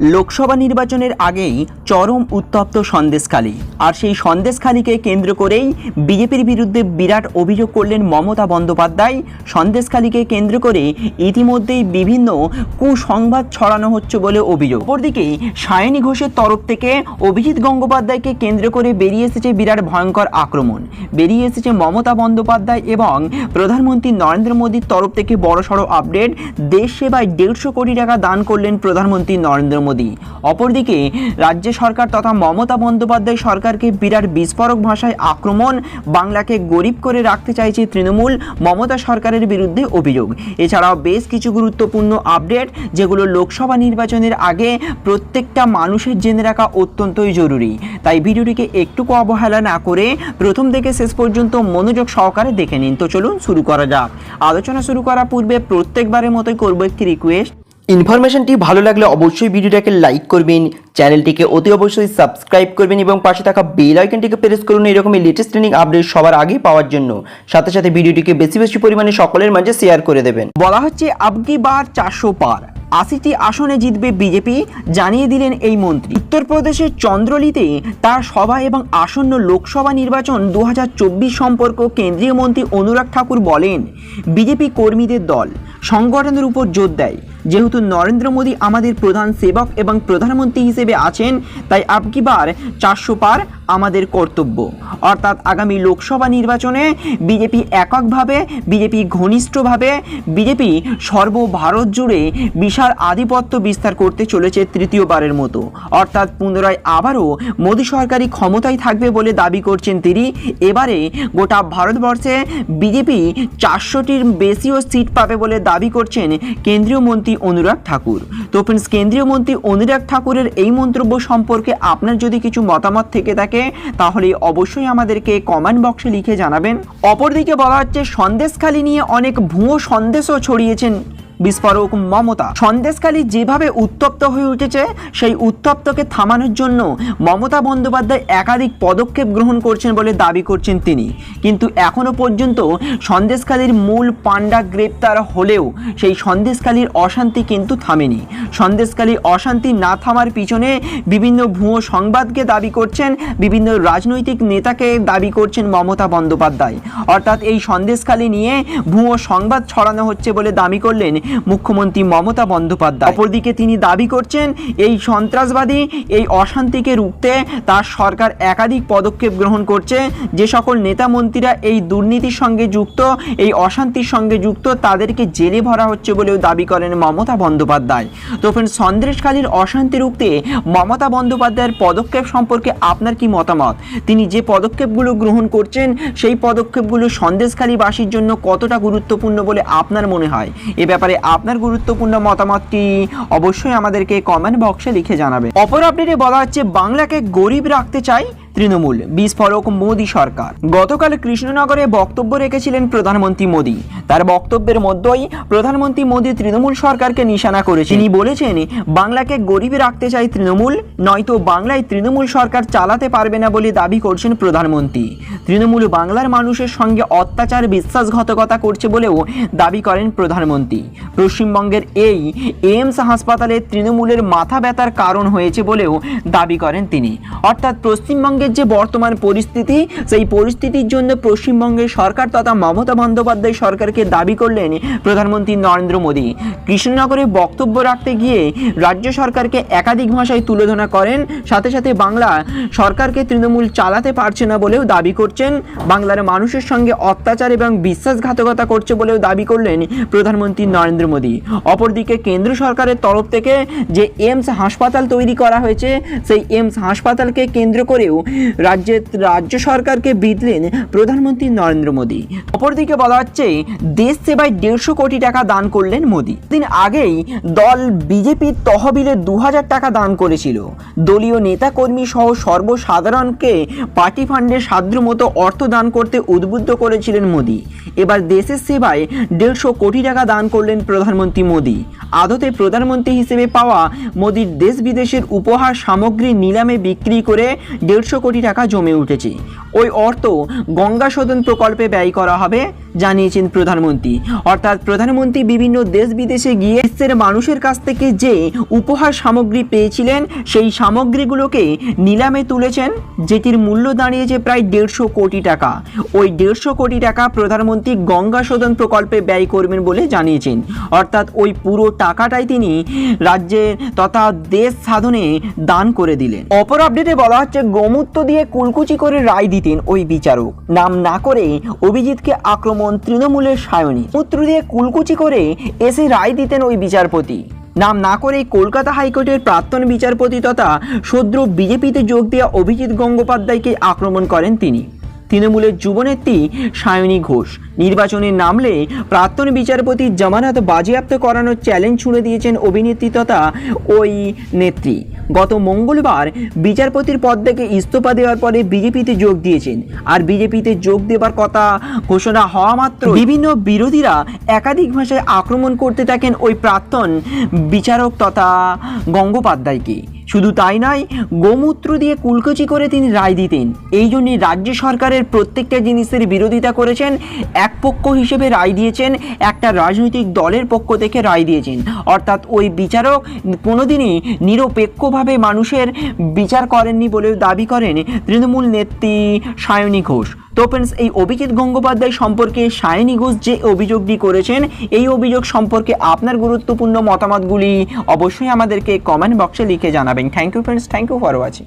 লোকসভা নির্বাচনের আগেই চরম উত্তপ্ত সন্দেশখালী। আর সেই সন্দেশখালীকে কেন্দ্র করেই বিজেপির বিরুদ্ধে বিরাট অভিযোগ করলেন মমতা বন্দ্যোপাধ্যায়। সন্দেশখালীকে কেন্দ্র করে ইতিমধ্যেই বিভিন্ন কুসংবাদ ছড়ানো হচ্ছে বলে অভিযোগ। অপরদিকে সায়নী ঘোষের তরফ থেকে অভিজিৎ গঙ্গোপাধ্যায়কে কেন্দ্র করে বেরিয়ে এসেছে বিরাট ভয়ঙ্কর আক্রমণ। বেরিয়ে এসেছে মমতা বন্দ্যোপাধ্যায় এবং প্রধানমন্ত্রী নরেন্দ্র মোদীর তরফ থেকে বড়সড় আপডেট। দেশ সেবায় দেড়শো কোটি টাকা দান করলেন প্রধানমন্ত্রী নরেন্দ্র মোদী অপরদিকে, রাজ্য সরকার তথা মমতা বন্দ্যোপাধ্যায় সরকারকে বিরাট বিস্ফোরক ভাষায় আক্রমণ, বাংলাকে গরিব করে রাখতে চাইছে তৃণমূল, মমতা সরকারের বিরুদ্ধে অভিযোগ। এছাড়াও বেশ কিছু গুরুত্বপূর্ণ আপডেট, যেগুলো লোকসভা নির্বাচনের আগে প্রত্যেকটা মানুষের জেনে রাখা অত্যন্তই জরুরি। তাই ভিডিওটিকে একটুকু অবহেলা না করে প্রথম থেকে শেষ পর্যন্ত মনোযোগ সহকারে দেখে নিন। তো চলুন শুরু করা যাক। আলোচনা শুরু করার পূর্বে প্রত্যেকবারের মতোই করব একটি রিকোয়েস্ট ইনফরমেশনটি ভালো লাগলে অবশ্যই ভিডিওটাকে লাইক করবেন, চ্যানেলটিকে অতি অবশ্যই সাবস্ক্রাইব করবেন এবং পাশে থাকা বেল আইকনটিকে প্রেস করুন এরকমই লেটেস্ট ট্রেনিং আপডেট সবার আগে পাওয়ার জন্য। সাথে সাথে ভিডিওটিকে বেশি বেশি পরিমাণে সকলের মাঝে শেয়ার করে দেবেন। বলা হচ্ছে আবকি বার চারশো পার। আশিটি আসনে জিতবে বিজেপি, জানিয়ে দিলেন এই মন্ত্রী। উত্তরপ্রদেশের চন্দ্রলিতে তার সভা এবং আসন্ন লোকসভা নির্বাচন দু হাজার চব্বিশ সম্পর্ক কেন্দ্রীয় মন্ত্রী অনুরাগ ঠাকুর বলেন, বিজেপি কর্মীদের দল। সংগঠনের উপর জোর দেয়। যেহেতু নরেন্দ্র মোদী আমাদের প্রধান সেবক এবং প্রধানমন্ত্রী হিসেবে আছেন, তাই আবকিবার চারশো পার আমাদের কর্তব্য। অর্থাৎ আগামী লোকসভা নির্বাচনে বিজেপি এককভাবে, বিজেপি ঘনিষ্ঠভাবে, বিজেপি সর্বভারত জুড়ে বিশাল আধিপত্য বিস্তার করতে চলেছে তৃতীয়বারের মতো। অর্থাৎ পুনরায় আবারও মোদী সরকারি ক্ষমতায় থাকবে বলে দাবি করছেন তিনি। এবারে গোটা ভারতবর্ষে বিজেপি চারশোটির বেশিও সিট পাবে বলে দাবি করছেন কেন্দ্রীয় মন্ত্রী অনুরাগ ঠাকুর। তো ফ্রেন্ডস কেন্দ্রীয় মন্ত্রী অনুরাগ ঠাকুরের এই মন্তব্য সম্পর্কে আপনার যদি কিছু মতামত থেকে থাকে তাহলে অবশ্যই আমাদেরকে কমেন্ট বক্সে লিখে জানাবেন। অপরদিকে বলা হচ্ছে, সন্দেশখালী নিয়ে অনেক ভুয়ো সন্দেশও ছড়িয়েছেন। বিস্ফোরক মমতা। সন্দেশখালী যেভাবে উত্তপ্ত হয়ে উঠেছে, সেই উত্তপ্তকে থামানোর জন্য মমতা বন্দ্যোপাধ্যায় একাধিক পদক্ষেপ গ্রহণ করছেন বলে দাবি করছেন তিনি। কিন্তু এখনও পর্যন্ত সন্দেশখালীর মূল পাণ্ডা গ্রেপ্তার হলেও সেই সন্দেশখালীর অশান্তি কিন্তু থামেনি। সন্দেশখালী অশান্তি না থামার পিছনে বিভিন্ন ভুয়ো সংবাদকে দাবি করছেন, বিভিন্ন রাজনৈতিক নেতাকে দাবি করছেন মমতা বন্দ্যোপাধ্যায়। অর্থাৎ এই সন্দেশখালী নিয়ে ভুয়ো সংবাদ ছড়ানো হচ্ছে বলে দাবি করলেন মুখ্যমন্ত্রী মমতা বন্দ্যোপাধ্যায়। অপরদিকে তিনি দাবি করছেন, এই সন্ত্রাসবাদী এই অশান্তিকে রুখতে তার সরকার একাধিক পদক্ষেপ গ্রহণ করছে। যে সকল নেতা মন্ত্রীরা এই দুর্নীতির সঙ্গে যুক্ত, এই অশান্তির সঙ্গে যুক্ত, তাদেরকে জেলে ভরা হচ্ছে বলেও দাবি করেন মমতা বন্দ্যোপাধ্যায়। তো ফ্রেন্ড সন্দেশখালীর অশান্তি রুখতে মমতা বন্দ্যোপাধ্যায়ের পদক্ষেপ সম্পর্কে আপনার কি মতামত? তিনি যে পদক্ষেপগুলো গ্রহণ করছেন, সেই পদক্ষেপগুলো সন্দেশখালীবাসীর জন্য কতটা গুরুত্বপূর্ণ বলে আপনার মনে হয়? এ ব্যাপারে আপনার গুরুত্বপূর্ণ মতামতটি অবশ্যই আমাদেরকে কমেন্ট বক্সে লিখে জানাবে অপর আপডেটে বলা হচ্ছে, বাংলাকে গরিব রাখতে চাই তৃণমূল। বিস্ফোরক মোদী সরকার। গতকাল কৃষ্ণনগরে বক্তব্য রেখেছিলেন প্রধানমন্ত্রী মোদী। তার বক্তব্যের মধ্যেই প্রধানমন্ত্রী মোদী তৃণমূল সরকারকে নিশানা করেছেন। তিনি বলেছেন, বাংলাকে গরিব রাখতে চাই তৃণমূল, নয়তো বাংলায় তৃণমূল সরকার চালাতে পারবে না বলে দাবি করছেন প্রধানমন্ত্রী। তৃণমূল বাংলার মানুষের সঙ্গে অত্যাচার, বিশ্বাসঘাতকতা করছে বলেও দাবি করেন প্রধানমন্ত্রী। পশ্চিমবঙ্গের এই এইমস হাসপাতালে তৃণমূলের মাথা ব্যথার কারণ হয়েছে বলেও দাবি করেন তিনি। অর্থাৎ পশ্চিমবঙ্গের যে বর্তমান পরিস্থিতি, সেই পরিস্থিতির জন্য পশ্চিমবঙ্গের সরকার তথা মমতা বন্দ্যোপাধ্যায় সরকারকে দাবি করলেন প্রধানমন্ত্রী নরেন্দ্র মোদী। কৃষ্ণনগরে বক্তব্য রাখতে গিয়ে রাজ্য সরকারকে একাধিক ভাষায় তুলোধনা করেন। সাথে সাথে বাংলা সরকারকে তৃণমূল চালাতে পারছে না বলেও দাবি করছেন। বাংলার মানুষের সঙ্গে অত্যাচার এবং বিশ্বাসঘাতকতা করছে বলেও দাবি করলেন প্রধানমন্ত্রী নরেন্দ্র মোদী। অপরদিকে কেন্দ্র সরকারের তরফ থেকে যে এমস হাসপাতাল তৈরি করা হয়েছে, সেই এমস হাসপাতালকে কেন্দ্র করেও রাজ্যের রাজ্য সরকারকে বিদলেন প্রধানমন্ত্রী নরেন্দ্র মোদী। অপরদিকে বলা হচ্ছে, দেশ সেবায় দেড়শো কোটি টাকা দান করলেন মোদী। দিন আগেই দল বিজেপির তহবিলে দু হাজার টাকা দান করেছিল। দলীয় নেতাকর্মী সহ সর্বসাধারণকে পার্টি ফান্ডে সাধ্যমতো অর্থ দান করতে উদ্বুদ্ধ করেছিলেন মোদী। এবার দেশের সেবায় দেড়শো কোটি টাকা দান করলেন প্রধানমন্ত্রী মোদী। আদতে প্রধানমন্ত্রী হিসেবে পাওয়া মোদীর দেশ বিদেশের উপহার সামগ্রী নিলামে বিক্রি করে দেড়শো কোটি টাকা জমে উঠেছে। ওই অর্থ গঙ্গা শোধন প্রকল্পে ব্যয় করা হবে জানিয়েছেন প্রধানমন্ত্রী। অর্থাৎ প্রধানমন্ত্রী বিভিন্ন দেশ বিদেশে গিয়ে দেশের মানুষের কাছ থেকে যে উপহার সামগ্রী পেয়েছিলেন, সেই সামগ্রীগুলোকে নিলামে তুলেছেন, যেটির মূল্য দাঁড়িয়েছে প্রায় দেড়শো কোটি টাকা। ওই দেড়শো কোটি টাকা প্রধানমন্ত্রী গঙ্গা শোধন প্রকল্পে ব্যয় করবেন বলে জানিয়েছেন। অর্থাৎ ওই পুরো টাকাটাই তিনি রাজ্যের তথা দেশ সাধনে দান করে দিলেন। অপর আপডেটে বলা হচ্ছে গোমূত্র দিয়ে কুলকুচি করে রায় দিতেন ওই বিচারক। নাম না করে অভিজিৎকে আক্রমণ তৃণমূলের সায়নী। পুত্র দিয়ে কুলকুচি করে এসে রায় দিতেন ওই বিচারপতি। নাম না করেই কলকাতা হাইকোর্টের প্রাক্তন বিচারপতি তথা শদ্রু বিজেপিতে যোগ দেওয়া অভিজিৎ গঙ্গোপাধ্যায়কে আক্রমণ করেন তিনি। তৃণমূলের যুবনেত্রী সায়নী ঘোষ। নির্বাচনে নামলে প্রাক্তন বিচারপতি জামানত বাজেয়াপ্ত করানোর চ্যালেঞ্জ ছুড়ে দিয়েছেন অভিনেত্রী তথা ওই নেত্রী। গত মঙ্গলবার বিচারপতির পদ থেকে ইস্তফা দেওয়ার পরে বিজেপিতে যোগ দিয়েছেন। আর বিজেপিতে যোগ দেওয়ার কথা ঘোষণা হওয়া মাত্র বিভিন্ন বিরোধীরা একাধিক ভাষায় আক্রমণ করতে থাকেন ওই প্রাক্তন বিচারক তথা গঙ্গোপাধ্যায়কে। শুধু তাই নয়, গোমূত্র দিয়ে কুলকুচি করে তিনি রায় দিতেন। এই জন্যই রাজ্য সরকারের প্রত্যেকটা জিনিসের বিরোধিতা করেছেন, এক পক্ষ হিসেবে রায় দিয়েছেন, একটা রাজনৈতিক দলের পক্ষ থেকে রায় দিয়েছেন। অর্থাৎ ওই বিচারক কোনোদিনই নিরপেক্ষভাবে মানুষের বিচার করেননি বলেও দাবি করেন তৃণমূল নেত্রী সায়নী ঘোষ। তো ফ্রেন্ডস এই অভিজিৎ গঙ্গোপাধ্যায় সম্পর্কে সায়নী ঘোষ যে অভিযোগটি করেছেন, এই অভিযোগ সম্পর্কে আপনার গুরুত্বপূর্ণ মতামতগুলি অবশ্যই আমাদেরকে কমেন্ট বক্সে লিখে জানাবেন। Thank you friends thank you for watching